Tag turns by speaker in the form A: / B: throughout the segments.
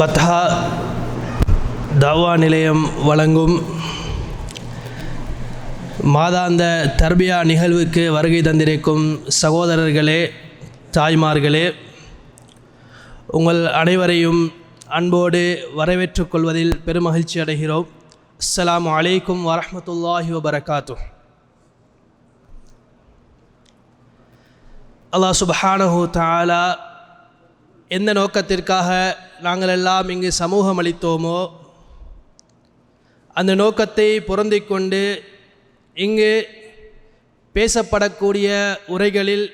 A: பத்ஹா தவா நிலையம் வழங்கும் மாதாந்த தர்பியா நிகழ்வுக்கு வருகை தந்திருக்கும் சகோதரர்களே தாய்மார்களே உங்கள் அனைவரையும் அன்போடு வரவேற்றுக் கொள்வதில் பெருமகிழ்ச்சி அடைகிறோம். அஸ்லாம் அலைக்கும் வரமத்துல்லாஹி வபரகாத்து அல்லாஹ் சுபஹானஹூ தாலா எந்த நோக்கத்திற்காக நாங்கள் எல்லாம் இங்கு சமூகம் அளித்தோமோ? அந்த நோக்கத்தை பொருந்திக் கொண்டு இங்கு பேசப்படக்கூடிய உரைகளில்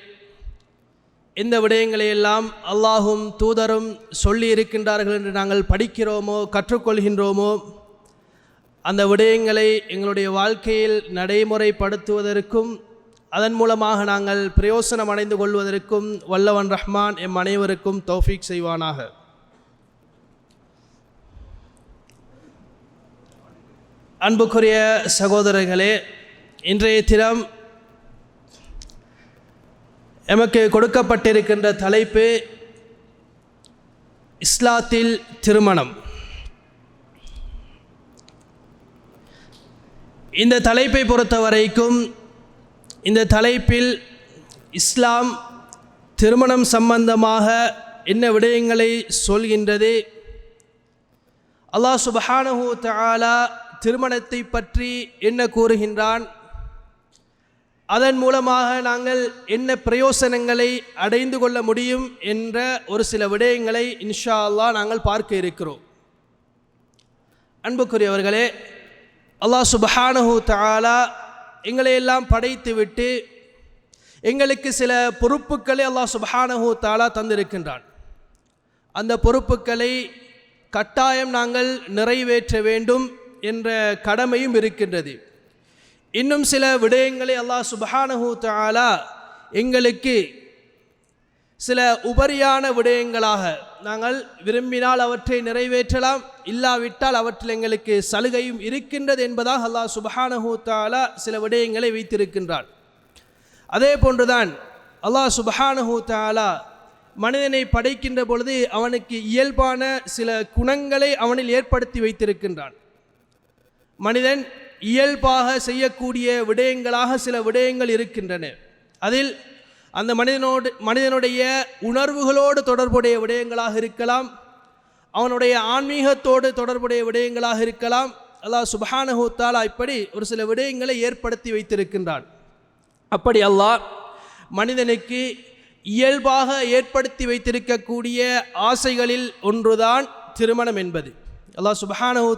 A: இந்த விடயங்களையெல்லாம் அல்லாஹும் தூதரும் சொல்லி இருக்கின்றார்கள் என்று நாங்கள் படிக்கிறோமோ கற்றுக்கொள்கின்றோமோ அந்த விடயங்களை எங்களுடைய வாழ்க்கையில் நடைமுறைப்படுத்துவதற்கும் அதன் மூலமாக நாங்கள் பிரயோசனம் அடைந்து கொள்வதற்கும் வல்லவன் ரஹ்மான் எம் அனைவருக்கும் தௌஃபீக் செய்வானாக. அன்புக்குரிய சகோதரர்களே இன்றைய தினம் எமக்கு கொடுக்கப்பட்டிருக்கின்ற தலைப்பு இஸ்லாத்தில் திருமணம். இந்த தலைப்பை பொறுத்த வரைக்கும் இந்த தலைப்பில் இஸ்லாம் திருமணம் சம்பந்தமாக என்ன விடயங்களை சொல்கின்றது? அல்லாஹ் சுபஹானஹு தாலா திருமணத்தை பற்றி என்ன கூறுகின்றான்? அதன் மூலமாக நாங்கள் என்ன பிரயோசனங்களை அடைந்து கொள்ள முடியும் என்ற ஒரு சில விடயங்களை இன்ஷா அல்லாஹ் நாங்கள் பார்க்க இருக்கிறோம். அன்புக்குரியவர்களே அல்லாஹ் சுபஹானஹூ தாலா எங்களை எல்லாம் படைத்துவிட்டு எங்களுக்கு சில பொறுப்புகளை அல்லாஹ் சுபஹானஹூ தாலா தந்திருக்கின்றான். அந்த பொறுப்புகளை கட்டாயம் நாங்கள் நிறைவேற்ற வேண்டும். என்ற கடமையும் இருக்கின்றது. இன்னும் சில விடயங்களை அல்லாஹ் சுபஹானஹு எங்களுக்கு சில உபரியான விடயங்களாக நாங்கள் விரும்பினால் அவற்றை நிறைவேற்றலாம் இல்லாவிட்டால் அவற்றில் எங்களுக்கு சலுகையும் இருக்கின்றது என்பதாக அல்லாஹ் சுபஹானஹு தஆலா சில விடயங்களை வைத்திருக்கின்றான் அதே போன்றுதான் அல்லாஹ் சுபஹானஹு மனிதனை படைக்கின்ற பொழுது அவனுக்கு இயல்பான சில குணங்களை அவனில் ஏற்படுத்தி வைத்திருக்கின்றான். மனிதன் இயல்பாக செய்யக்கூடிய விடயங்களாக சில விடயங்கள் இருக்கின்றன. அதில் அந்த மனிதனோடு மனிதனுடைய உணர்வுகளோடு தொடர்புடைய விடயங்களாக இருக்கலாம். அவனுடைய ஆன்மீகத்தோடு தொடர்புடைய விடயங்களாக இருக்கலாம். அல்லாஹ் சுபஹானஹு இப்படி ஒரு சில விடயங்களை ஏற்படுத்தி வைத்திருக்கின்றான். அப்படி அல்லாஹ் மனிதனுக்கு இயல்பாக ஏற்படுத்தி வைத்திருக்கக்கூடிய ஆசைகளில் ஒன்றுதான் திருமணம் என்பது. அல்லாஹ் சுபஹானஹு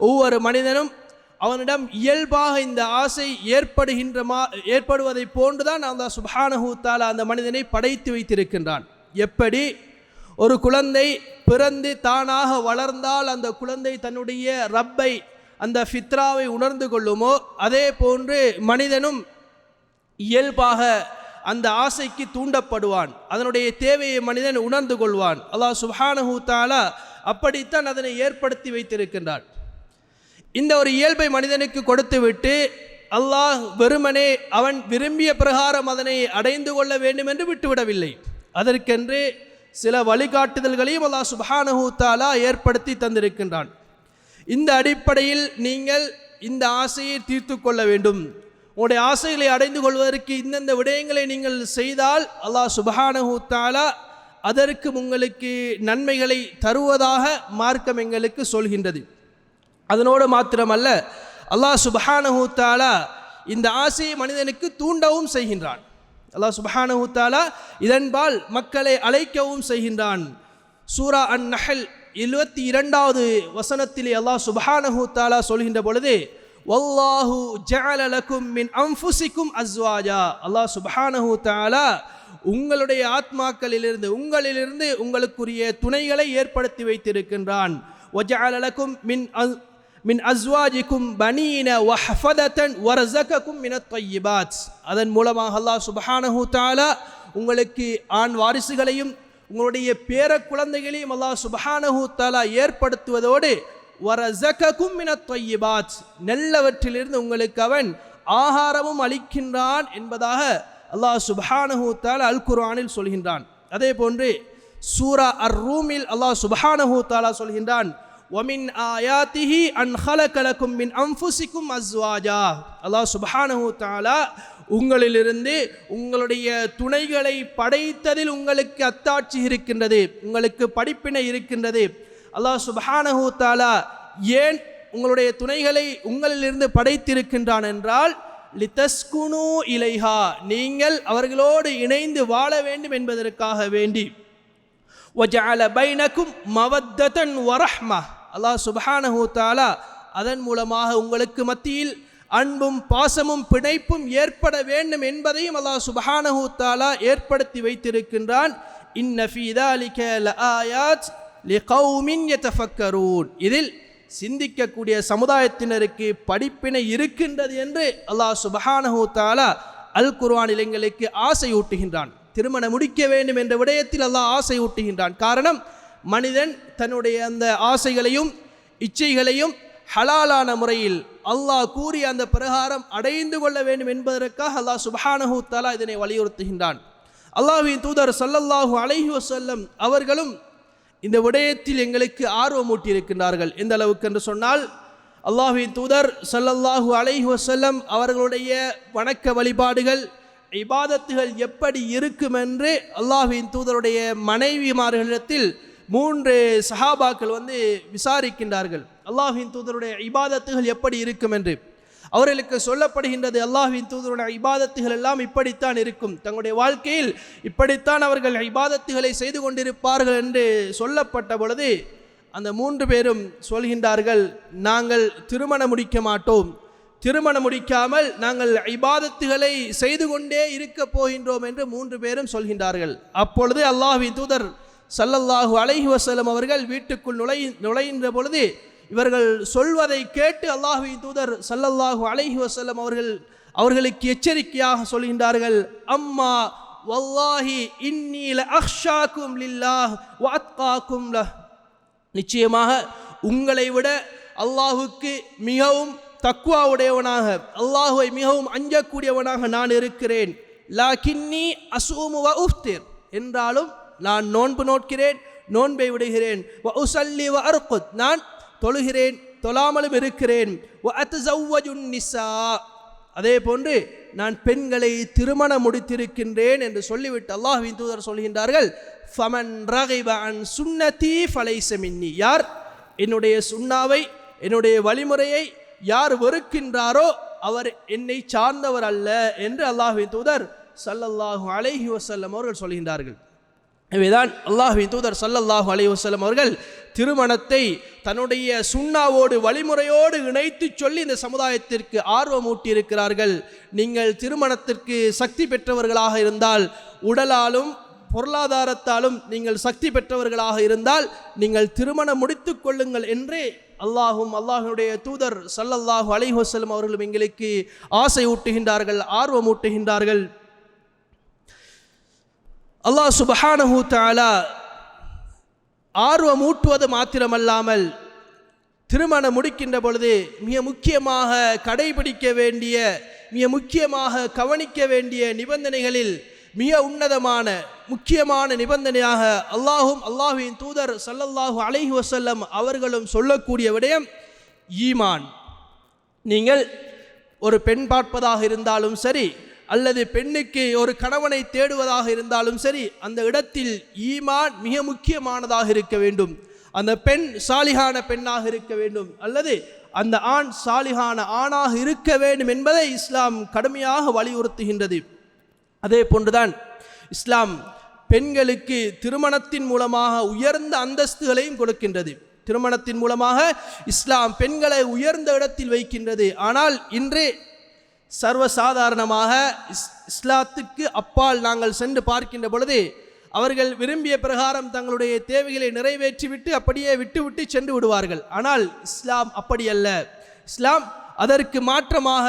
A: ஒவ்வொரு மனிதனும் அவனிடம் இயல்பாக இந்த ஆசை ஏற்படுகின்ற மா ஏற்படுவதை போன்றுதான் அந்த சுபஹானஹு அந்த மனிதனை படைத்து வைத்திருக்கின்றான். எப்படி? ஒரு குழந்தை பிறந்து தானாக வளர்ந்தால் அந்த குழந்தை தன்னுடைய ரப்பை அந்த ஃபித்ராவை உணர்ந்து கொள்ளுமோ? அதே போன்று மனிதனும் இயல்பாக அந்த ஆசைக்கு தூண்டப்படுவான். அதனுடைய தேவையை மனிதன் உணர்ந்து கொள்வான். அல்லாஹ் சுப்ஹானஹு அப்படித்தான் அதனை ஏற்படுத்தி வைத்திருக்கின்றான். இந்த ஒரு இயல்பை மனிதனுக்கு கொடுத்துவிட்டு அல்லாஹ் வெறுமனே அவன் விரும்பிய பிரகாரம் அதனை அடைந்து கொள்ள வேண்டும் என்று விட்டுவிடவில்லை. அதற்கென்று சில வழிகாட்டுதல்களையும் அல்லாஹ் சுப்ஹானஹு தஆலா ஏற்படுத்தி தந்திருக்கின்றான். இந்த அடிப்படையில் நீங்கள் இந்த ஆசையை தீர்த்து கொள்ள வேண்டும். உங்களுடைய ஆசைகளை அடைந்து கொள்வதற்கு இந்தந்த விடயங்களை நீங்கள் செய்தால் அல்லாஹ் சுபஹானஹு தஆலா அதற்கு உங்களுக்கு நன்மைகளை தருவதாக மார்க்கம் எங்களுக்கு சொல்கின்றது. அதனோடு மாத்திரமல்ல அல்லாஹ் சுபஹானஹூத்தாலா இந்த ஆசையை மனிதனுக்கு தூண்டவும் செய்கின்றான். அல்லாஹ் சுபஹானஹூ தாலா இதன்பால் மக்களை அழைக்கவும் செய்கின்றான். சூரா அன் நஹல் எழுபத்தி இரண்டாவது வசனத்திலே அல்லாஹ் சுபஹானஹூ சொல்கின்ற பொழுது வல்லாஹு ஜலலக்கும் மின் அம்ஃபுசிக்கும் அஸ்வாஜா. அல்லாஹ் சுபஹானஹூத்தாலா உங்களுடைய ஆத்மாக்களிலிருந்து உங்களிலிருந்து உங்களுக்குரிய துணைகளை ஏற்படுத்தி வைத்திருக்கின்றான். ஒஜாலலக்கும் மின் மின் அஸ்வாஜிக்கும் பனீன வஹஃபதன் வரசகக்கும் மின தொய்யிபாத் அதன் மூலமாக அல்லாஹ் சுபஹானஹு தாலா உங்களுக்கு ஆண் வாரிசுகளையும் உங்களுடைய பேர குழந்தைகளையும் அல்லாஹ் சுபஹானஹு தாலா ஏற்படுத்துவதோடு வரசகக்கும் மின தொய்யிபாத் நல்லவற்றிலிருந்து உங்களுக்கு அவன் ஆகாரமும் அளிக்கின்றான் என்பதாக அல்லாஹ் சுபஹானஹு தாலா அல் குர்ஆனில் சொல்கின்றான் அதே போன்று சூரா அர் ரூமில் அல்லாஹ் சுபஹானஹு தாலா சொல்கின்றான் ஒமின் ஆயாத்திஹி அன் ஹலகலக்கும் மின் அம்ஃபுசிக்கும் அஸ்வாஜா அல்லாஹ் சுபஹானஹு தாலா உங்களிலிருந்து உங்களுடைய துணைகளை படைத்ததில் உங்களுக்கு அத்தாட்சி இருக்கின்றது உங்களுக்கு படிப்பினை இருக்கின்றது. அல்லாஹ் சுபஹானஹூ தாலா ஏன் உங்களுடைய துணைகளை உங்களிலிருந்து படைத்திருக்கின்றான் என்றால் லித்தஸ்குனு இலைஹா நீங்கள் அவர்களோடு இணைந்து வாழ வேண்டும் என்பதற்காக வேண்டி. ஒஜால பைனக்கும் மவத்தன் வரஹ்மா. அல்லாஹ் சுபஹானஹூ தாலா அதன் மூலமாக உங்களுக்கு மத்தியில் அன்பும் பாசமும் பிணைப்பும் ஏற்பட வேண்டும் என்பதையும் அல்லாஹ் சுபஹானஹூ தாலா ஏற்படுத்தி வைத்திருக்கின்றான். இதில் சிந்திக்கக்கூடிய சமுதாயத்தினருக்கு படிப்பினை இருக்கின்றது என்று அல்லாஹ் சுபஹானஹூ தாலா அல் குர்வான் எங்களுக்கு ஆசையூட்டுகின்றான். திருமணம் முடிக்க வேண்டும் என்ற விடயத்தில் அல்லாஹ் ஆசையூட்டுகின்றான். காரணம் மனிதன் தன்னுடைய அந்த ஆசைகளையும் இச்சைகளையும் ஹலாலான முறையில் அல்லாஹ் கூறிய அந்த பிரகாரம் அடைந்து கொள்ள வேண்டும் என்பதற்காக அல்லாஹ் சுபஹானஹூ தாலா இதனை வலியுறுத்துகின்றான். அல்லாஹின் தூதர் சல்லல்லாஹு அலைஹி வசல்லம் அவர்களும் இந்த விடயத்தில் எங்களுக்கு ஆர்வமூட்டியிருக்கின்றார்கள். எந்த அளவுக்கு என்று சொன்னால் அல்லாஹின் தூதர் சல்லல்லாஹு அலைஹி வசல்லம் அவர்களுடைய வணக்க வழிபாடுகள் இபாதத்துகள் எப்படி இருக்கும் என்று அல்லாஹின் தூதருடைய மனைவிமார்களிடத்தில் மூன்று சஹாபாக்கள் வந்து விசாரிக்கின்றார்கள் அல்லாஹின் தூதருடைய இபாதத்துகள் எப்படி இருக்கும் என்று? அவர்களுக்கு சொல்லப்படுகின்றது அல்லாஹின் தூதருடைய இபாதத்துகள் எல்லாம் இப்படித்தான் இருக்கும். தங்களுடைய வாழ்க்கையில் இப்படித்தான் அவர்கள் இபாதத்துகளை செய்து கொண்டிருப்பார்கள் என்று சொல்லப்பட்ட பொழுது அந்த மூன்று பேரும் சொல்கின்றார்கள் நாங்கள் திருமணம் முடிக்க மாட்டோம். திருமணம் முடிக்காமல் நாங்கள் இபாதத்துகளை செய்து கொண்டே இருக்க போகின்றோம் என்று மூன்று பேரும் சொல்கின்றார்கள். அப்பொழுது அல்லாஹின் தூதர் சல்லல்லாஹு அலஹி வசலம் அவர்கள் வீட்டுக்குள் நுழை நுழைகின்ற பொழுது இவர்கள் சொல்வதை கேட்டு அல்லாஹ்வின் தூதர் சல்லல்லாஹு அலஹி வசலம் அவர்கள் அவர்களுக்கு எச்சரிக்கையாக சொல்கின்றார்கள். அம்மா வல்லாஹி இன்னில அஹ்ஷாக்கும் லில்லாஹ் வாத்காக்கும் நிச்சயமாக உங்களை விட அல்லாஹுக்கு மிகவும் தக்குவாவுடையவனாக அல்லாஹுவை மிகவும் அஞ்சக்கூடியவனாக நான் இருக்கிறேன். லா அசூமு வ உஃப்திர் என்றாலும் நான் நோன்பு நோட்கிறேன் நோன்பை விடுகிறேன். உசல்லி வ அர்குத். நான் தொழுகிறேன் தொழாமலும் இருக்கிறேன். நிசா. அதே போன்று நான் பெண்களை திருமணம் முடித்திருக்கின்றேன் என்று சொல்லிவிட்டு அல்லாஹின் தூதர் சொல்கின்றார்கள் ஃபமன் ரகிப அன் சுன்னதி ஃபலைஸ யார் என்னுடைய சுண்ணாவை என்னுடைய வழிமுறையை யார் வெறுக்கின்றாரோ அவர் என்னை சார்ந்தவர் அல்ல என்று அல்லாஹின் தூதர் சல்லல்லாஹு அலைஹி வசல்லம் அவர்கள் சொல்கின்றார்கள். எனவேதான் அல்லாஹின் தூதர் சல்லல்லாஹு அலைஹி அவர்கள் திருமணத்தை தன்னுடைய சுண்ணாவோடு வழிமுறையோடு இணைத்து சொல்லி இந்த சமுதாயத்திற்கு ஆர்வமூட்டியிருக்கிறார்கள். நீங்கள் திருமணத்திற்கு சக்தி பெற்றவர்களாக இருந்தால் உடலாலும் பொருளாதாரத்தாலும் நீங்கள் சக்தி பெற்றவர்களாக இருந்தால் நீங்கள் திருமணம் முடித்து கொள்ளுங்கள் என்றே அல்லாஹும் அல்லாஹனுடைய தூதர் சல்லல்லாஹு அலைஹி அவர்களும் எங்களுக்கு ஆசை ஊட்டுகின்றார்கள் ஆர்வம் ஊட்டுகின்றார்கள் அல்லாஹ் சுபஹானஹூ தாலா ஆர்வம் ஊட்டுவது மாத்திரமல்லாமல் திருமணம் முடிக்கின்ற பொழுது மிக முக்கியமாக கடைபிடிக்க வேண்டிய மிக முக்கியமாக கவனிக்க வேண்டிய நிபந்தனைகளில் மிக உன்னதமான முக்கியமான நிபந்தனையாக அல்லாஹும் அல்லாஹுவின் தூதர் சல்லல்லாஹு அலைஹி வசல்லம் அவர்களும் சொல்லக்கூடிய விடயம் ஈமான். நீங்கள் ஒரு பெண் பார்ப்பதாக இருந்தாலும் சரி அல்லது பெண்ணுக்கு ஒரு கணவனை தேடுவதாக இருந்தாலும் சரி அந்த இடத்தில் ஈமான் மிக முக்கியமானதாக இருக்க வேண்டும். அந்த பெண் சாலிகான பெண்ணாக இருக்க வேண்டும். அல்லது அந்த ஆண் சாலிகான ஆணாக இருக்க வேண்டும் என்பதை இஸ்லாம் கடுமையாக வலியுறுத்துகின்றது. அதே போன்றுதான் இஸ்லாம் பெண்களுக்கு திருமணத்தின் மூலமாக உயர்ந்த அந்தஸ்துகளையும் கொடுக்கின்றது. திருமணத்தின் மூலமாக இஸ்லாம் பெண்களை உயர்ந்த இடத்தில் வைக்கின்றது. ஆனால் இன்று சர்வசாதாரணமாக இஸ் இஸ்லாத்துக்கு அப்பால் நாங்கள் சென்று பார்க்கின்ற பொழுது அவர்கள் விரும்பிய பிரகாரம் தங்களுடைய தேவைகளை நிறைவேற்றிவிட்டு அப்படியே விட்டுவிட்டு சென்று விடுவார்கள். ஆனால் இஸ்லாம் அப்படி அல்ல. இஸ்லாம் அதற்கு மாற்றமாக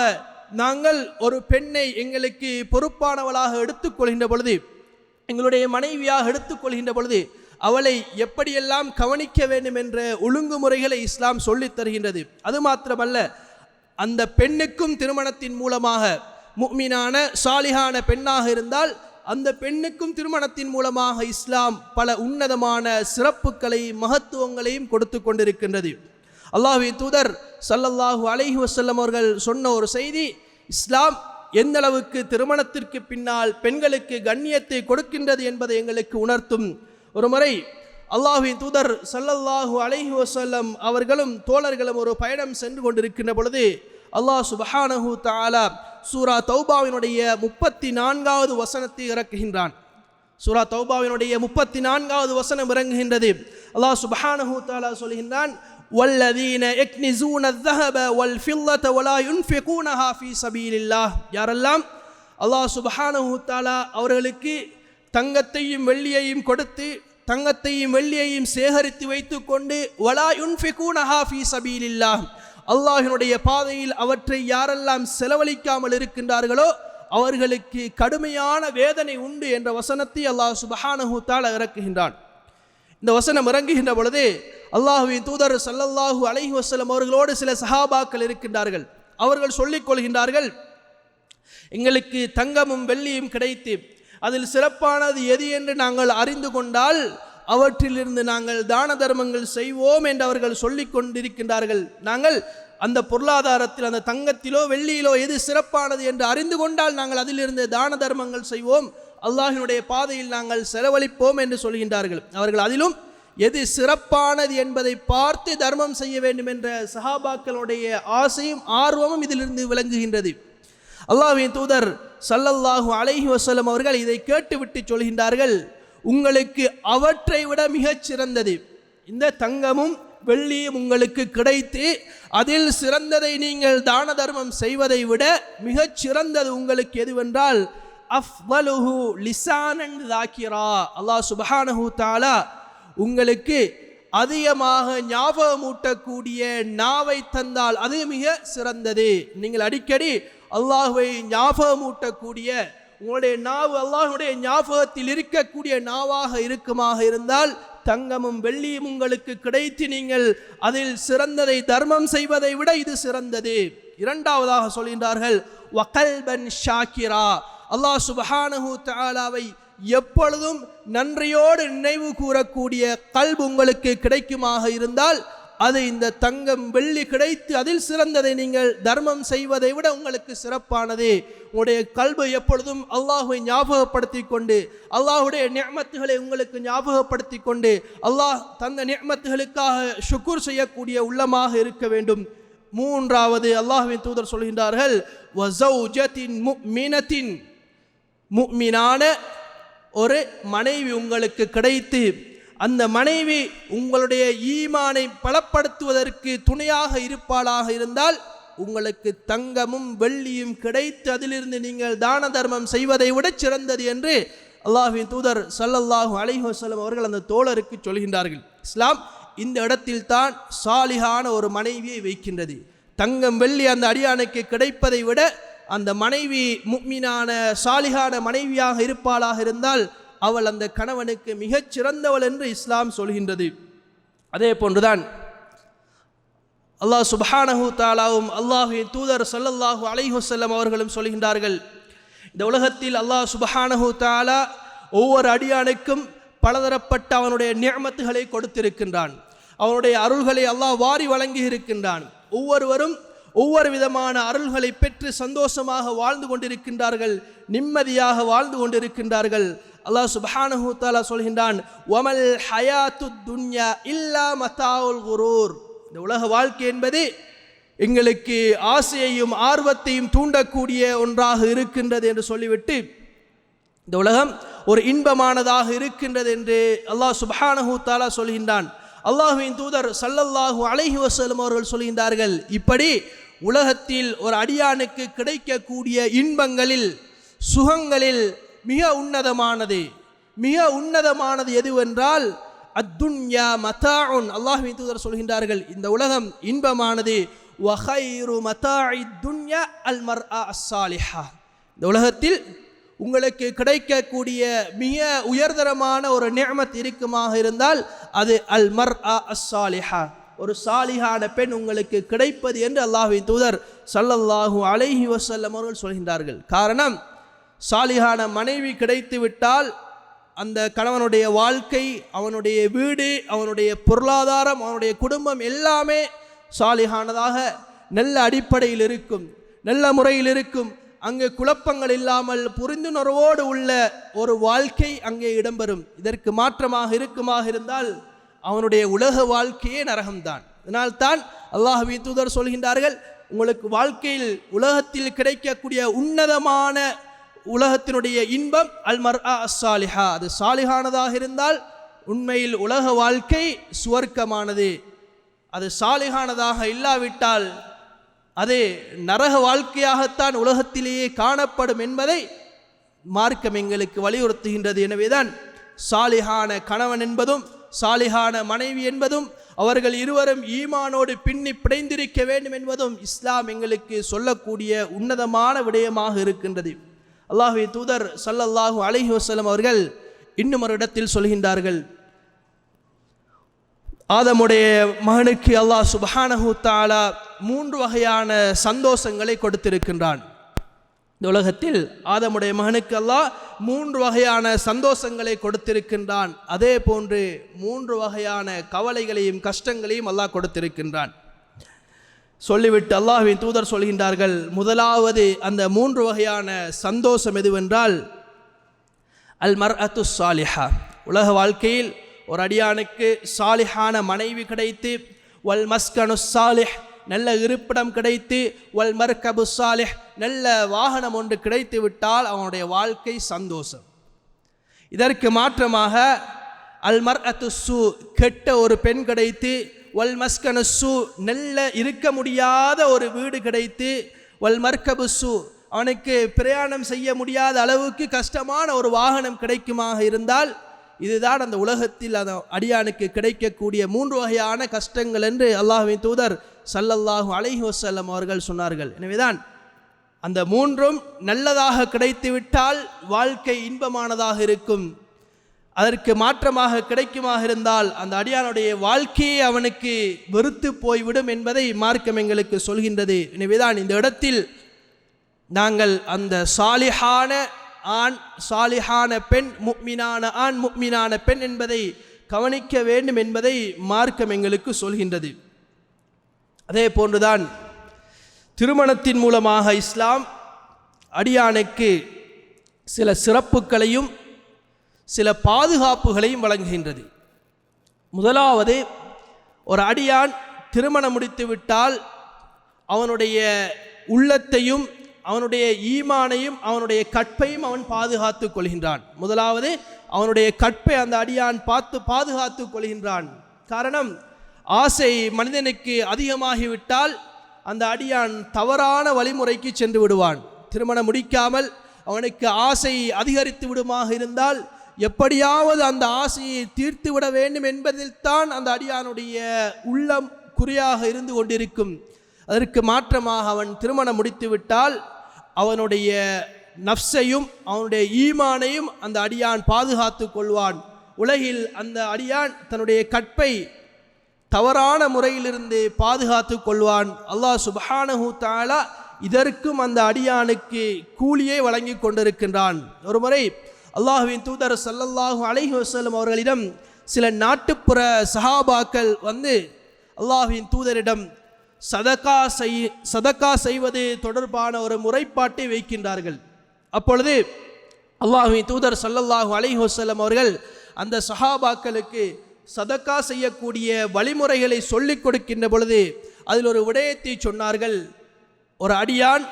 A: நாங்கள் ஒரு பெண்ணை எங்களுக்கு பொறுப்பானவளாக எடுத்துக்கொள்கின்ற பொழுது எங்களுடைய மனைவியாக எடுத்துக்கொள்கின்ற பொழுது அவளை எப்படியெல்லாம் கவனிக்க வேண்டும் என்ற ஒழுங்குமுறைகளை இஸ்லாம் சொல்லித் தருகின்றது. அது மாத்திரமல்ல அந்த பெண்ணுக்கும் திருமணத்தின் மூலமாக முக்மீனான சாலிகான பெண்ணாக இருந்தால் அந்த பெண்ணுக்கும் திருமணத்தின் மூலமாக இஸ்லாம் பல உன்னதமான சிறப்புகளையும் மகத்துவங்களையும் கொடுத்து கொண்டிருக்கின்றது. அல்லாஹி தூதர் சல்லல்லாஹு அலைஹி வசல்லம் அவர்கள் சொன்ன ஒரு செய்தி இஸ்லாம் எந்த அளவுக்கு திருமணத்திற்கு பின்னால் பெண்களுக்கு கண்ணியத்தை கொடுக்கின்றது என்பதை எங்களுக்கு உணர்த்தும். ஒரு முறை அல்லாஹ்வின் தூதர் சல்லல்லாஹு அலைஹி வசல்லம் அவர்களும் தோழர்களும் ஒரு பயணம் சென்று கொண்டிருக்கின்ற பொழுது அல்லாஹ் சுபஹானஹு தஆலா சூரா தௌபாவினுடைய முப்பத்தி நான்காவது வசனத்தை இறக்குகின்றான் சூரா தௌபாவினுடைய முப்பத்தி நான்காவது வசனம் இறங்குகின்றது அல்லாஹ் சுபஹானஹு தஆலா சொல்கின்றான் வல்லதீன யக்னிசூன الذهب والفضة ولا ينفقونها في سبيل الله யாரெல்லாம் அல்லாஹ் சுபஹானஹு தஆலா அவர்களுக்கு தங்கத்தையும் வெள்ளியையும் கொடுத்து தங்கத்தையும் வெள்ளியையும் சேகரித்து வைத்துக்கொண்டு வலா யுன்ஃபிகூனஹா ஃபீ சபீலில்லாஹ் அல்லாஹினுடைய பாதையில் அவற்றை யாரெல்லாம் செலவழிக்காமல் இருக்கின்றார்களோ அவர்களுக்கு கடுமையான வேதனை உண்டு என்ற வசனத்தை அல்லாஹ் சுபஹானஹு இறக்குகின்றான். இந்த வசனம் இறங்குகின்ற பொழுது அல்லாஹுவின் தூதர் சல்லல்லாஹூ அலஹி வசலம் அவர்களோடு சில சஹாபாக்கள் இருக்கின்றார்கள். அவர்கள் சொல்லிக் கொள்கின்றார்கள் எங்களுக்கு தங்கமும் வெள்ளியும் கிடைத்து அதில் சிறப்பானது எது என்று நாங்கள் அறிந்து கொண்டால் அவற்றிலிருந்து நாங்கள் தான தர்மங்கள் செய்வோம் என்று அவர்கள் சொல்லிக் கொண்டிருக்கின்றார்கள். நாங்கள் அந்த பொருளாதாரத்தில் அந்த தங்கத்திலோ வெள்ளியிலோ எது சிறப்பானது என்று அறிந்து கொண்டால் நாங்கள் அதிலிருந்து தான தர்மங்கள் செய்வோம். அல்லாஹினுடைய பாதையில் நாங்கள் செலவழிப்போம் என்று சொல்கின்றார்கள். அவர்கள் அதிலும் எது சிறப்பானது என்பதை பார்த்து தர்மம் செய்ய வேண்டும் என்ற சஹாபாக்களுடைய ஆசையும் ஆர்வமும் இதிலிருந்து விளங்குகின்றது. அல்லாஹின் தூதர் சல்லல்லாஹு அலைஹி வசலம் அவர்கள் இதை கேட்டுவிட்டு சொல்கின்றார்கள். உங்களுக்கு அவற்றை விட மிகச் சிறந்தது. இந்த தங்கமும் வெள்ளியும் உங்களுக்கு கிடைத்து அதில் சிறந்ததை நீங்கள் தான தர்மம் செய்வதை விட மிகச் சிறந்தது உங்களுக்கு எதுவென்றால் அஃவலுஹு லிசானன் தாக்கிரா அல்லாஹ் சுபஹானஹு தாலா உங்களுக்கு அதிகமாக ஞாபகமூட்டக்கூடிய நாவை தந்தால் அது மிக சிறந்தது. நீங்கள் அடிக்கடி அல்லாஹுவை ஞாபகமூட்டக்கூடிய உங்களுடைய நாவு அல்லாஹுடைய ஞாபகத்தில் இருக்கக்கூடிய நாவாக இருக்குமாக இருந்தால் தங்கமும் வெள்ளியும் உங்களுக்கு கிடைத்து நீங்கள் அதில் சிறந்ததை தர்மம் செய்வதை விட இது சிறந்தது. இரண்டாவதாக சொல்கின்றார்கள் வகல்பன் ஷாக்கிரா. அல்லாஹ் சுபஹானஹு தாலாவை எப்பொழுதும் நன்றியோடு நினைவு கூறக்கூடிய கல்பு உங்களுக்கு கிடைக்குமாக இருந்தால் அது இந்த தங்கம் வெள்ளி கிடைத்து அதில் சிறந்ததை நீங்கள் தர்மம் செய்வதை விட உங்களுக்கு சிறப்பானது. உங்களுடைய கல்வி எப்பொழுதும் அல்லாஹுவை ஞாபகப்படுத்தி கொண்டு அல்லாஹுடைய நியமத்துகளை உங்களுக்கு ஞாபகப்படுத்தி கொண்டு அல்லாஹ் தந்த நியமத்துகளுக்காக ஷுக்குர் செய்யக்கூடிய உள்ளமாக இருக்க வேண்டும். மூன்றாவது அல்லாஹுவின் தூதர் சொல்கின்றார்கள் வஸௌஜத்தின் முஃமினத்தின் ஒரு மனைவி உங்களுக்கு கிடைத்து அந்த மனைவி உங்களுடைய ஈமானை பலப்படுத்துவதற்கு துணையாக இருப்பாளாக இருந்தால் உங்களுக்கு தங்கமும் வெள்ளியும் கிடைத்து அதிலிருந்து நீங்கள் தான தர்மம் செய்வதை விட சிறந்தது என்று அல்லாஹின் தூதர் சல்லல்லாஹு அலைஹி அவர்கள் அந்த தோழருக்கு சொல்கின்றார்கள். இஸ்லாம் இந்த இடத்தில் தான் சாலிகான ஒரு மனைவியை வைக்கின்றது. தங்கம் வெள்ளி அந்த அடியானுக்கு கிடைப்பதை விட அந்த மனைவி முக்மினான சாலிகான மனைவியாக இருப்பாளாக இருந்தால் அவள் அந்த கணவனுக்கு மிகச் சிறந்தவள் என்று இஸ்லாம் சொல்கின்றது. அதே போன்றுதான் அல்லாஹ் சுப்ஹானஹு தாலாவும் அல்லாஹின் தூதர் சல்லல்லாஹு அலைஹுசல்லம் அவர்களும் சொல்கின்றார்கள். இந்த உலகத்தில் அல்லாஹ் சுபஹானஹு தாலா ஒவ்வொரு அடியானுக்கும் பலதரப்பட்ட அவனுடைய நியமத்துகளை கொடுத்திருக்கின்றான். அவனுடைய அருள்களை அல்லாஹ் வாரி வழங்கி இருக்கின்றான். ஒவ்வொருவரும் ஒவ்வொரு விதமான அருள்களை பெற்று சந்தோஷமாக வாழ்ந்து கொண்டிருக்கின்றார்கள் நிம்மதியாக வாழ்ந்து கொண்டிருக்கின்றார்கள். அல்லாஹ் சுப்ஹானஹு தஆலா சொல்கின்றான் வமல் ஹயாத்து துன்யா இல்லா மத்தாவுல் குரூர். இந்த உலக வாழ்க்கை என்பது எங்களுக்கு ஆசையையும் ஆர்வத்தையும் தூண்டக்கூடிய ஒன்றாக இருக்கின்றது என்று சொல்லிவிட்டு இந்த உலகம் ஒரு இன்பமானதாக இருக்கின்றது என்று அல்லாஹ் சுப்ஹானஹு தஆலா சொல்கின்றான். அல்லாஹுவின் தூதர் சல்லல்லாஹூ அலைஹி வசலம் அவர்கள் சொல்கின்றார்கள் இப்படி உலகத்தில் ஒரு அடியானுக்கு கிடைக்கக்கூடிய இன்பங்களில் சுகங்களில் மிக உன்னதமானது மிக உன்னதமானது எதுவென்றால் அத்துன்யா மதாஉன். அல்லாஹுவின் தூதர் சொல்கின்றார்கள் இந்த உலகம் இன்பமானது வஹைரு மதாஇ துன்யா அல் மர்ஆ அஸ்ஸாலிஹா இந்த உலகத்தில் உங்களுக்கு கிடைக்கக்கூடிய மிக உயர்தரமான ஒரு நியமத் இருக்குமாக இருந்தால் அது அல் மர் அஸ்ஸாலிஹா ஒரு சாலிஹான பெண் உங்களுக்கு கிடைப்பது என்று அல்லாஹின் தூதர் சல்லல்லாஹு அலைஹி வசல்லம் அவர்கள் சொல்கின்றார்கள். காரணம் சாலிகான மனைவி கிடைத்து விட்டால் அந்த கணவனுடைய வாழ்க்கை அவனுடைய வீடு அவனுடைய பொருளாதாரம் அவனுடைய குடும்பம் எல்லாமே சாலிகானதாக நல்ல அடிப்படையில் இருக்கும் நல்ல முறையில் இருக்கும். அங்கே குழப்பங்கள் இல்லாமல் புரிந்துணர்வோடு உள்ள ஒரு வாழ்க்கை அங்கே இடம்பெறும். இதற்கு மாற்றமாக இருக்குமாக இருந்தால் அவனுடைய உலக வாழ்க்கையே நரகம்தான். இதனால்தான் அல்லாஹவி தூதர் சொல்கின்றார்கள் உங்களுக்கு வாழ்க்கையில் உலகத்தில் கிடைக்கக்கூடிய உன்னதமான உலகத்தினுடைய இன்பம் அல் மர் சாலிஹா அது சாலிஹானதாக இருந்தால் உண்மையில் உலக வாழ்க்கை சுவர்க்கமானது. அது சாலிஹானதாக இல்லாவிட்டால் அது நரக வாழ்க்கையாகத்தான் உலகத்திலேயே காணப்படும் என்பதை மார்க்கம் எங்களுக்கு வலியுறுத்துகின்றது. எனவேதான் சாலிஹான கணவன் என்பதும் சாலிஹான மனைவி என்பதும் அவர்கள் இருவரும் ஈமானோடு பின்னி பிணைந்திருக்க வேண்டும் என்பதும் இஸ்லாம் எங்களுக்கு சொல்லக்கூடிய உன்னதமான விடயமாக இருக்கின்றது. அல்லாஹுவை தூதர் சல்லல்லாஹு அலைஹி வசலம் அவர்கள் இன்னும் ஒரு இடத்தில் சொல்கின்றார்கள். ஆதமுடைய மகனுக்கு அல்லாஹ் சுபஹானஹு தாலா மூன்று வகையான சந்தோஷங்களை கொடுத்திருக்கின்றான். இந்த உலகத்தில் ஆதமுடைய மகனுக்கு அல்லாஹ் மூன்று வகையான சந்தோஷங்களை கொடுத்திருக்கின்றான். அதே போன்று மூன்று வகையான கவலைகளையும் கஷ்டங்களையும் அல்லாஹ் கொடுத்திருக்கின்றான். சொல்லிவிட்டு அல்லாஹ்வின் தூதர் சொல்கின்றார்கள் முதலாவது அந்த மூன்று வகையான சந்தோஷம் எதுவென்றால் அல் மர் அத்து சாலிஹா. உலக வாழ்க்கையில் ஒரு அடியானுக்கு சாலிஹான மனைவி கிடைத்து வல் மஸ்கனு சாலிஹ் நல்ல இருப்பிடம் கிடைத்து வல் மர்கபு சாலிஹ் நல்ல வாகனம் ஒன்று கிடைத்து விட்டால் அவனுடைய வாழ்க்கை சந்தோஷம். இதற்கு மாற்றமாக அல் மர் அத்து கெட்ட ஒரு பெண் கிடைத்து வல் மஸ்கனு சு நல்ல இருக்க முடியாத ஒரு வீடு கிடைத்து வல் மர்கபு சு அவனுக்கு பிரயாணம் செய்ய முடியாத அளவுக்கு கஷ்டமான ஒரு வாகனம் கிடைக்குமாக இருந்தால் இதுதான் அந்த உலகத்தில் அந்த அடியானுக்கு கிடைக்கக்கூடிய மூன்று வகையான கஷ்டங்கள் என்று அல்லாஹ்வின் தூதர் சல்லல்லாஹு அலைஹி வசல்லம் அவர்கள் சொன்னார்கள். எனவேதான் அந்த மூன்றும் நல்லதாக கிடைத்துவிட்டால் வாழ்க்கை இன்பமானதாக இருக்கும். அதற்கு மாற்றமாக கிடைக்குமாக இருந்தால் அந்த அடியானுடைய வாழ்க்கையை அவனுக்கு வெறுத்து போய்விடும் என்பதை மார்க்கம் எங்களுக்கு சொல்கின்றது. எனவேதான் இந்த இடத்தில் நாங்கள் அந்த சாலிஹான ஆண் சாலிஹான பெண் முக்மினான ஆண் முக்மினான பெண் என்பதை கவனிக்க வேண்டும் என்பதை மார்க்கம் எங்களுக்கு சொல்கின்றது. அதே போன்றுதான் திருமணத்தின் மூலமாக இஸ்லாம் அடியானுக்கு சில சிறப்புகளையும் சில பாதுகாப்புகளையும் வழங்குகின்றது. முதலாவது ஒரு அடியான் திருமணம் முடித்துவிட்டால் அவனுடைய உள்ளத்தையும் அவனுடைய ஈமானையும் அவனுடைய கற்பையும் அவன் பாதுகாத்து கொள்கின்றான். முதலாவது அவனுடைய கற்பை அந்த அடியான் பார்த்து பாதுகாத்து கொள்கின்றான். காரணம் ஆசை மனிதனுக்கு அதிகமாகிவிட்டால் அந்த அடியான் தவறான வழிமுறைக்கு சென்று விடுவான். திருமணம் முடிக்காமல் அவனுக்கு ஆசை அதிகரித்து விடுமாக இருந்தால் எப்படியாவது அந்த ஆசையை தீர்த்து விட வேண்டும் என்பதில்தான் அந்த அடியானுடைய உள்ளம் குறியாக இருந்து கொண்டிருக்கும். அதற்கு மாற்றமாக அவன் திருமணம் முடித்துவிட்டால் அவனுடைய நஃப்ஸையும் அவனுடைய ஈமானையும் அந்த அடியான் பாதுகாத்து கொள்வான். உலகில் அந்த அடியான் தன்னுடைய கற்பை தவறான முறையிலிருந்து பாதுகாத்து கொள்வான். அல்லாஹ் சுபஹானஹூ தாலா இதற்கும் அந்த அடியானுக்கு கூலியை வழங்கி கொண்டிருக்கின்றான். ஒரு முறை அல்லாஹுவின் தூதர் சல்லல்லாஹூ அலஹி வசலம் அவர்களிடம் சில நாட்டுப்புற சஹாபாக்கள் வந்து அல்லாஹுவின் தூதரிடம் சதக்கா செய் சதக்கா செய்வது தொடர்பான ஒரு முறைப்பாட்டை வைக்கின்றார்கள். அப்பொழுது அல்லாஹின் தூதர் சல்லல்லாஹு அலைஹி அவர்கள் அந்த சஹாபாக்களுக்கு சதக்கா செய்யக்கூடிய வழிமுறைகளை சொல்லிக் கொடுக்கின்ற பொழுது அதில் ஒரு விடயத்தை சொன்னார்கள். ஒரு அடியான்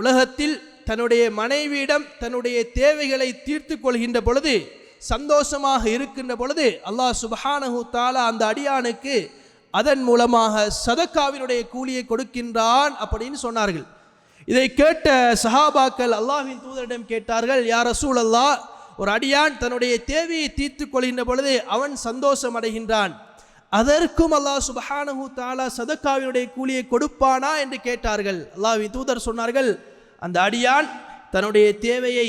A: உலகத்தில் தன்னுடைய மனைவியிடம் தன்னுடைய தேவைகளை தீர்த்து கொள்கின்ற பொழுது சந்தோஷமாக இருக்கின்ற பொழுது அல்லாஹ் சுபஹானஹு தாலா அந்த அடியானுக்கு அதன் மூலமாக சதக்காவினுடைய கூலியை கொடுக்கின்றான் அப்படின்னு சொன்னார்கள். இதை கேட்ட சஹாபாக்கள் அல்லாஹின் தூதரிடம் கேட்டார்கள் யார் ரசூல் அல்லா ஒரு அடியான் தன்னுடைய தேவையை தீர்த்து கொள்கின்ற பொழுது அவன் சந்தோஷம் அடைகின்றான். அதற்கும் அல்லாஹ் சுபஹானஹு தாலா சதக்காவினுடைய கூலியை கொடுப்பானா? என்று கேட்டார்கள். அல்லாஹின் தூதர் சொன்னார்கள் அந்த அடியான் தன்னுடைய தேவையை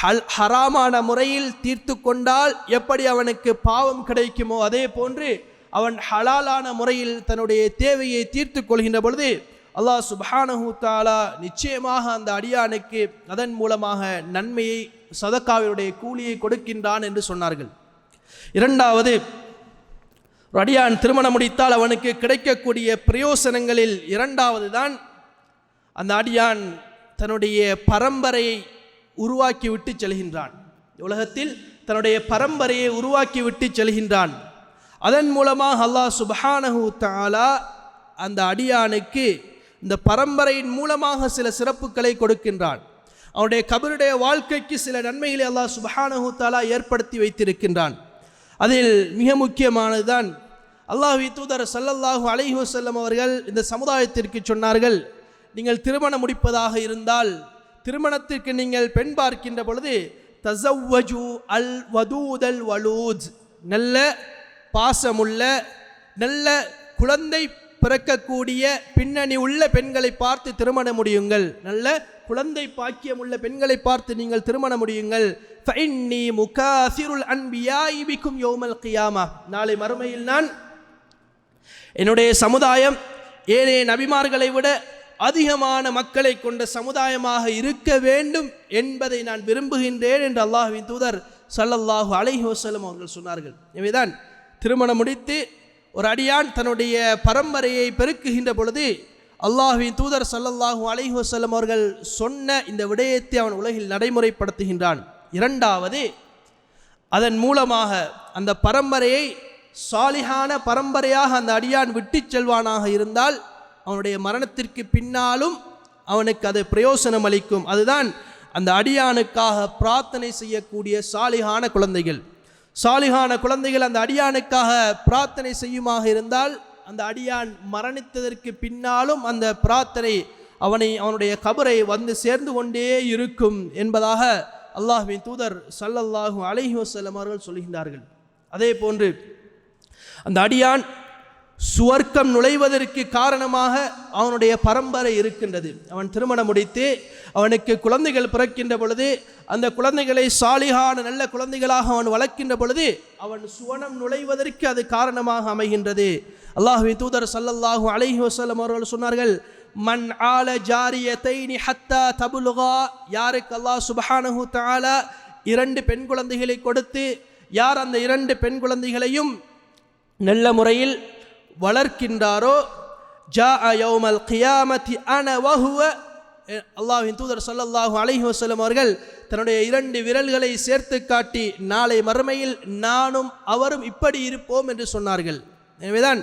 A: ஹல் ஹராமான முறையில் தீர்த்து கொண்டால் எப்படி அவனுக்கு பாவம் கிடைக்குமோ அதே போன்று அவன் ஹலாலான முறையில் தன்னுடைய தேவையை தீர்த்து கொள்கின்ற பொழுது அல்லாஹ் சுப்ஹானஹு தாலா நிச்சயமாக அந்த அடியானுக்கு அதன் மூலமாக நன்மையை சதக்காவினுடைய கூலியை கொடுக்கின்றான் என்று சொன்னார்கள். இரண்டாவது ஒரு அடியான் திருமணம் முடித்தால் அவனுக்கு கிடைக்கக்கூடிய பிரயோசனங்களில் இரண்டாவது தான் அந்த அடியான் தன்னுடைய பரம்பரையை உருவாக்கி விட்டு செல்கின்றான். உலகத்தில் தன்னுடைய பரம்பரையை உருவாக்கி விட்டு செல்கின்றான். அதன் மூலமாக அல்லாஹ் சுபஹானஹு தாலா அந்த அடியானுக்கு இந்த பரம்பரையின் மூலமாக சில சிறப்புகளை கொடுக்கின்றான். அவனுடைய கபருடைய வாழ்க்கைக்கு சில நன்மைகளை அல்லாஹ் சுபஹானஹு தாலா ஏற்படுத்தி வைத்திருக்கின்றான். அதில் மிக முக்கியமானதுதான் அல்லாஹ் தூதர் ஸல்லல்லாஹு அலைஹி வசல்லம் அவர்கள் இந்த சமுதாயத்திற்கு சொன்னார்கள் நீங்கள் திருமணம் முடிப்பதாக இருந்தால் திருமணத்திற்கு நீங்கள் பெண் பார்க்கின்ற பொழுது தசவ்வஜு அல் வதூதல் வலூத். நல்ல பாசமுள்ள நல்ல குழந்தை பிறக்கக்கூடிய பின்னணி உள்ள பெண்களை பார்த்து திருமணம் முடியுங்கள். நல்ல குழந்தை பாக்கியம் உள்ள பெண்களை பார்த்து நீங்கள் திருமணம் முடியுங்கள். ஃபைன்னி முகாசிருல் அன்பியாஇ பிக்கும் யௌமல் கியாமா. நாளை மறுமையில் நான் என்னுடைய சமுதாயம் ஏனைய நபிமார்களை விட அதிகமான மக்களை கொண்ட சமுதாயமாக இருக்க வேண்டும் என்பதை நான் விரும்புகின்றேன் என்று அல்லாஹுவின் தூதர் சல்லல்லாஹு அலைஹி வசலம் அவர்கள் சொன்னார்கள். எனவேதான் திருமணம் முடித்து ஒரு அடியான் தன்னுடைய பரம்பரையை பெருக்குகின்ற பொழுது அல்லாஹுவின் தூதர் ஸல்லல்லாஹு அலைஹி வஸல்லம் அவர்கள் சொன்ன இந்த விடயத்தை அவன் உலகில் நடைமுறைப்படுத்துகின்றான். இரண்டாவது அதன் மூலமாக அந்த பரம்பரையை சாலிகான பரம்பரையாக அந்த அடியான் விட்டுச் செல்வானாக இருந்தால் அவனுடைய மரணத்திற்கு பின்னாலும் அவனுக்கு அது பிரயோசனம் அளிக்கும். அதுதான் அந்த அடியானுக்காக பிரார்த்தனை செய்யக்கூடிய சாலிகான குழந்தைகள். சாலிகான குழந்தைகள் அந்த அடியானுக்காக பிரார்த்தனை செய்யுமாக இருந்தால் அந்த அடியான் மரணித்ததற்கு பின்னாலும் அந்த பிரார்த்தனை அவனை அவனுடைய கபரை வந்து சேர்ந்து கொண்டே இருக்கும் என்பதாக அல்லாஹ்வின் தூதர் சல்லல்லாஹும் அலஹி வஸல்லம் அவர்கள் சொல்கின்றார்கள். அதே போன்று அந்த அடியான் சுவர்க்கம் நுழைவதற்கு காரணமாக அவனுடைய பரம்பரை இருக்கின்றது. அவன் திருமணம் முடித்து அவனுக்கு குழந்தைகள் பிறக்கின்ற பொழுது அந்த குழந்தைகளை சாலிகான நல்ல குழந்தைகளாக அவன் வளர்க்கின்ற பொழுது அவன் சுவனம் நுழைவதற்கு அது காரணமாக அமைகின்றது. அல்லாஹ்வி தூதர் சல்லல்லாஹூ அலஹி வசல்லம் அவர்கள் சொன்னார்கள் மண் ஆல ஜாரியத்தைனி ஹத்தா தபுலுகா. யாருக்கு அல்லாஹ் சுபஹானஹு தஆலா இரண்டு பெண் குழந்தைகளை கொடுத்து யார் அந்த இரண்டு பெண் குழந்தைகளையும் நல்ல முறையில் வளர்க்கின்றாரோ? ஜா அயோமல் கியாமதி அன வஹுவ. அல்லாஹ்வின் தூதர் ஸல்லல்லாஹு அலைஹி அவர்கள் தன்னுடைய இரண்டு விரல்களை சேர்த்து காட்டி நாளை மறுமையில் நானும் அவரும் இப்படி இருப்போம் என்று சொன்னார்கள். எனவேதான்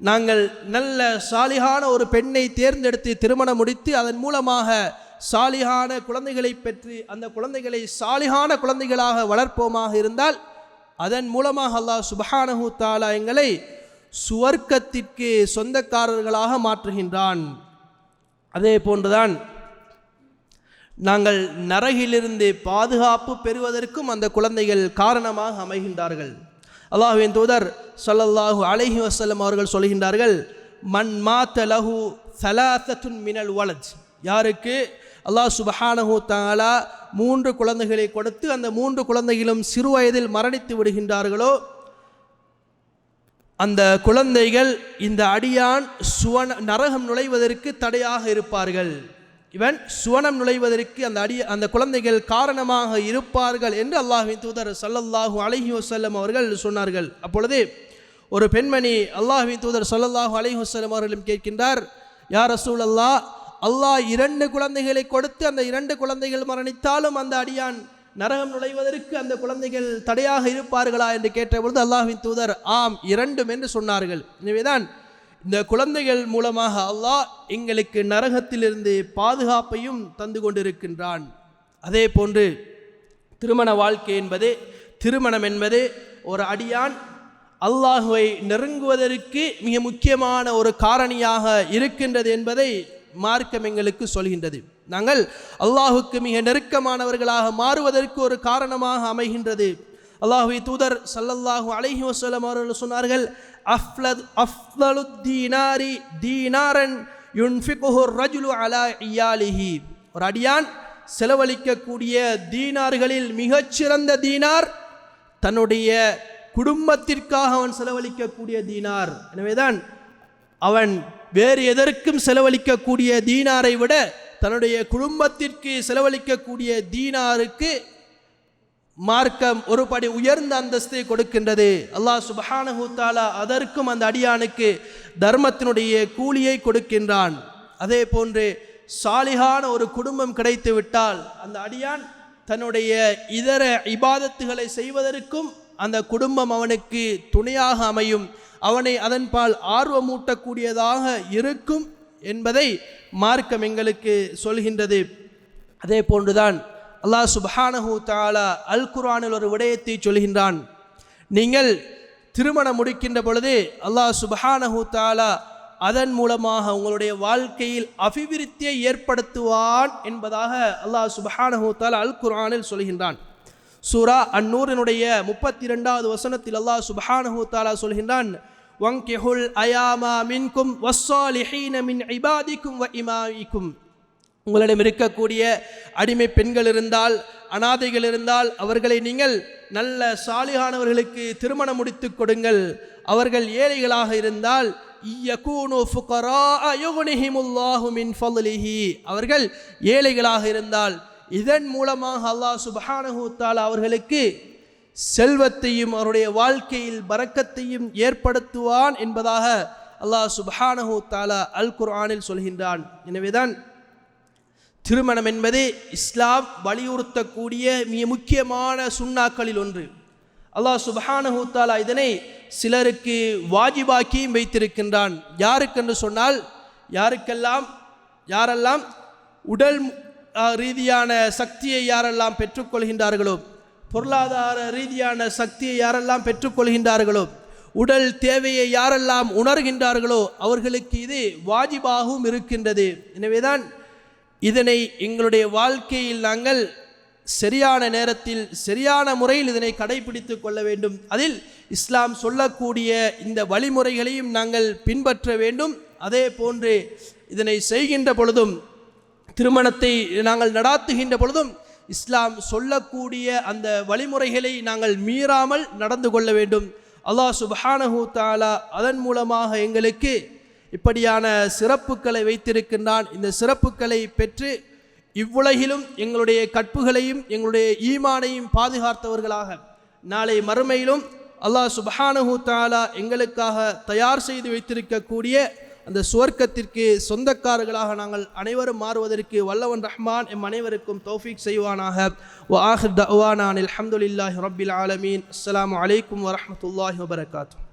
A: நாங்கள் நல்ல சாலிகான ஒரு பெண்ணை தேர்ந்தெடுத்து திருமணம் முடித்து அதன் மூலமாக சாலிகான குழந்தைகளை பெற்று அந்த குழந்தைகளை சாலிகான குழந்தைகளாக வளர்ப்போமாக இருந்தால் அதன் மூலமாக அல்லாஹ் சுபஹானஹூ தாலா எங்களை சுவர்க்கத்திற்கு சொந்தக்காரர்களாக மாற்றுகின்றான். அதே போன்றுதான் நாங்கள் நரகிலிருந்து பாதுகாப்பு பெறுவதற்கும் அந்த குழந்தைகள் காரணமாக அமைகின்றார்கள். அல்லாஹுவின் தூதர் சொல்லல்லாஹு அலைஹி வசல்லம் அவர்கள் சொல்கின்றார்கள் மண் மாத்த லஹு சலாசத்துன் மினல் வலஜ். யாருக்கு? அல்லாஹ் சுபஹானஹு தாலா மூன்று குழந்தைகளை கொடுத்து அந்த மூன்று குழந்தைகளும் சிறு வயதில் மரணித்து விடுகின்றார்களோ அந்த குழந்தைகள் இந்த அடியான் சுவன நரகம் நுழைவதற்கு தடையாக இருப்பார்கள். இவன் சுவனம் நுழைவதற்கு அந்த அடி அந்த குழந்தைகள் காரணமாக இருப்பார்கள் என்று அல்லாஹின் தூதர் சல்லல்லாஹூ அலஹி வசல்லம் அவர்கள் சொன்னார்கள். அப்பொழுது ஒரு பெண்மணி அல்லாஹின் தூதர் சல்லல்லாஹூ அலஹி வசல்லம் அவர்களும் கேட்கின்றார் யார் ரசூல் அல்லா அல்லாஹ் இரண்டு குழந்தைகளை கொடுத்து அந்த இரண்டு குழந்தைகள் மரணித்தாலும் அந்த அடியான் நரகம் நுழைவதற்கு அந்த குழந்தைகள் தடையாக இருப்பார்களா என்று கேட்டபொழுது அல்லாஹின் தூதர் ஆம் இரண்டும் என்று சொன்னார்கள். எனவேதான் இந்த குழந்தைகள் மூலமாக அல்லாஹ் எங்களுக்கு நரகத்திலிருந்து பாதுகாப்பையும் தந்து கொண்டிருக்கின்றான். அதே போன்று திருமண வாழ்க்கை என்பது திருமணம் என்பது ஒரு அடியான் அல்லாஹுவை நெருங்குவதற்கு மிக முக்கியமான ஒரு காரணியாக இருக்கின்றது என்பதை மார்க்கம் எங்களுக்கு சொல்கின்றது. நாங்கள் அல்லாஹுக்கு மிக நெருக்கமானவர்களாக மாறுவதற்கு ஒரு காரணமாக அமைகின்றது. அல்லாஹுவை தூதர் சல்லல்லாஹு அலஹி வசலம் அவர்கள் சொன்னார்கள் அஃப்லத் அஃப்லு தீனாரி தீனாரன் யுன்ஃபிகுஹு ரஜுலு அலா இயாலிஹி. ஒரு அடியான் செலவழிக்கக்கூடிய தீனார்களில் மிகச்சிறந்த தீனார் தன்னுடைய குடும்பத்திற்காக அவன் செலவழிக்கக்கூடிய தீனார். எனவேதான் அவன் வேறு எதற்கும் செலவழிக்கக்கூடிய தீனாரை விட தன்னுடைய குடும்பத்திற்கு செலவழிக்கக்கூடிய தீனாருக்கு மார்க்கம் ஒரு படி உயர்ந்த அந்தஸ்தை கொடுக்கின்றது. அல்லாஹ் சுபஹானஹு தஆலா அதற்கும் அந்த அடியானுக்கு தர்மத்தினுடைய கூலியை கொடுக்கின்றான். அதே போன்று சாலிகான ஒரு குடும்பம் கிடைத்து விட்டால் அந்த அடியான் தன்னுடைய இதர இபாதத்துகளை செய்வதற்கும் அந்த குடும்பம் அவனுக்கு துணையாக அமையும். அவனை அதன்பால் ஆர்வமூட்டக்கூடியதாக இருக்கும் என்பதை மார்க்கம் எங்களுக்கு சொல்கின்றது. அதே போன்றுதான் அல்லாஹ் சுபஹானஹூ தாலா அல் குரானில் ஒரு விடயத்தை சொல்கின்றான். நீங்கள் திருமணம் முடிக்கின்ற பொழுது அல்லாஹ் சுபஹானஹூ தாலா அதன் மூலமாக உங்களுடைய வாழ்க்கையில் அபிவிருத்தியை ஏற்படுத்துவான் என்பதாக அல்லாஹ் சுபஹானஹூத்தால் அல் குர்ஆனில் சொல்கின்றான். சூரா அந்நூறினுடைய முப்பத்தி ரெண்டாவது வசனத்தில் அல்லாஹ் சுபஹானஹூத்தாலா சொல்கின்றான் வங்கெஹுல் அயாமா மின்கும் வஸ்ஸாலிஹீன மின் இபாதிக்கும் வ இமாயிக்கும் உங்களிடம் இருக்கக்கூடிய அடிமை பெண்கள் இருந்தால் அனாதைகள் இருந்தால் அவர்களை நீங்கள் நல்ல சாலிகானவர்களுக்கு திருமணம் முடித்து கொடுங்கள். அவர்கள் ஏழைகளாக இருந்தால் அவர்கள் ஏழைகளாக இருந்தால் இதன் மூலமாக அல்லாஹ் சுப்ஹானஹு அவர்களுக்கு செல்வத்தையும் அவருடைய வாழ்க்கையில் பறக்கத்தையும் ஏற்படுத்துவான் என்பதாக அல்லாஹ் சுப்ஹானஹு அல் குர்ஆனில் சொல்கின்றான். எனவேதான் திருமணம் என்பது இஸ்லாம் வலியுறுத்தக்கூடிய மிக முக்கியமான சுண்ணாக்களில் ஒன்று. அல்லாஹ் சுபஹானஹூத்தாலா இதனை சிலருக்கு வாஜிபாக்கியும் வைத்திருக்கின்றான். யாருக்கென்று சொன்னால் யாருக்கெல்லாம் யாரெல்லாம் உடல் ரீதியான சக்தியை யாரெல்லாம் பெற்றுக்கொள்கின்றார்களோ பொருளாதார ரீதியான சக்தியை யாரெல்லாம் பெற்றுக்கொள்கின்றார்களோ உடல் தேவையை யாரெல்லாம் உணர்கின்றார்களோ அவர்களுக்கு இது வாஜிபாகவும் இருக்கின்றது. எனவேதான் இதனை எங்களுடைய வாழ்க்கையில் நாங்கள் சரியான நேரத்தில் சரியான முறையில் இதனை கடைபிடித்து கொள்ள வேண்டும். அதில் இஸ்லாம் சொல்லக்கூடிய இந்த வழிமுறைகளையும் நாங்கள் பின்பற்ற வேண்டும். அதே போன்று இதனை செய்கின்ற பொழுதும் திருமணத்தை நாங்கள் நடாத்துகின்ற பொழுதும் இஸ்லாம் சொல்லக்கூடிய அந்த வழிமுறைகளை நாங்கள் மீறாமல் நடந்து கொள்ள வேண்டும். அல்லாஹ் சுபஹானஹூ தாலா அதன் மூலமாக எங்களுக்கு இப்படியான சிறப்புகளை வைத்திருக்கின்றான். இந்த சிறப்புகளை பெற்று இவ்வுலகிலும் எங்களுடைய கற்புகளையும் எங்களுடைய ஈமானையும் பாதுகாத்தவர்களாக. நாளை மறுமையிலும் அல்லாஹ் சுபஹானஹூ தாலா எங்களுக்காக தயார் செய்து வைத்திருக்கக்கூடிய அந்த சுவர்க்கத்திற்கு சொந்தக்காரர்களாக நாங்கள் அனைவரும் மாறுவதற்கு வல்லவன் ரஹ்மான் எம் அனைவருக்கும் தௌஃபீக் செய்வானாக. வ ஆஹிர் தவானான் அலமதுல்லாஹி ரபில் ஆலமீன். அஸ்லாம் அலைக்கும் வரமத்துல்லாஹி வபரகாத்துஹு